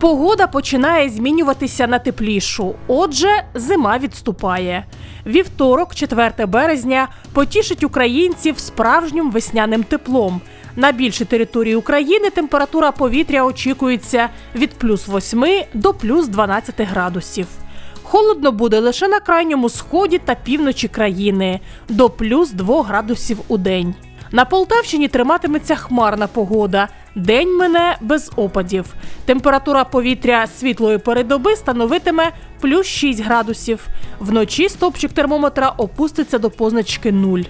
Погода починає змінюватися на теплішу. Отже, зима відступає. Вівторок, 4 березня, потішить українців справжнім весняним теплом. На більшій території України температура повітря очікується від плюс 8 до плюс 12 градусів. Холодно буде лише на крайньому сході та півночі країни до плюс 2 градусів у день. На Полтавщині триматиметься хмарна погода. День мине без опадів. Температура повітря світлої передоби становитиме плюс 6 градусів. Вночі стопчик термометра опуститься до позначки 0.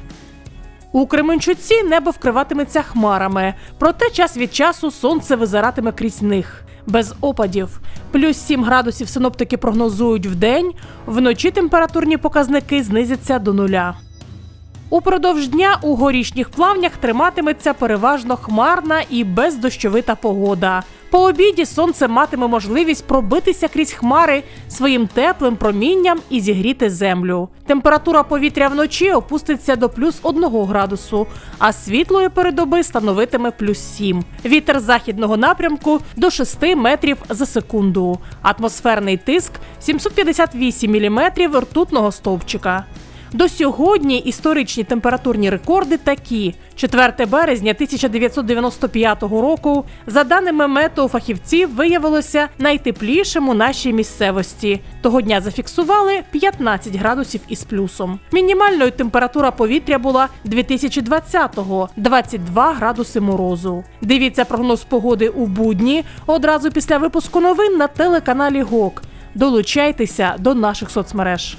У Кременчуці небо вкриватиметься хмарами, проте час від часу сонце визиратиме крізь них. Без опадів. Плюс 7 градусів синоптики прогнозують в день, вночі температурні показники знизяться до нуля. Упродовж дня у горішніх плавнях триматиметься переважно хмарна і бездощовита погода. По обіді сонце матиме можливість пробитися крізь хмари своїм теплим промінням і зігріти землю. Температура повітря вночі опуститься до плюс 1 градусу, а світлої передоби становитиме плюс 7. Вітер західного напрямку до 6 метрів за секунду. Атмосферний тиск 758 міліметрів ртутного стовпчика. До сьогодні історичні температурні рекорди такі: 4 березня 1995 року, за даними метеофахівців, виявилося найтеплішим у нашій місцевості. Того дня зафіксували 15 градусів із плюсом. Мінімальною температура повітря була 2020-го – 22 градуси морозу. Дивіться прогноз погоди у будні одразу після випуску новин на телеканалі ГОК. Долучайтеся до наших соцмереж.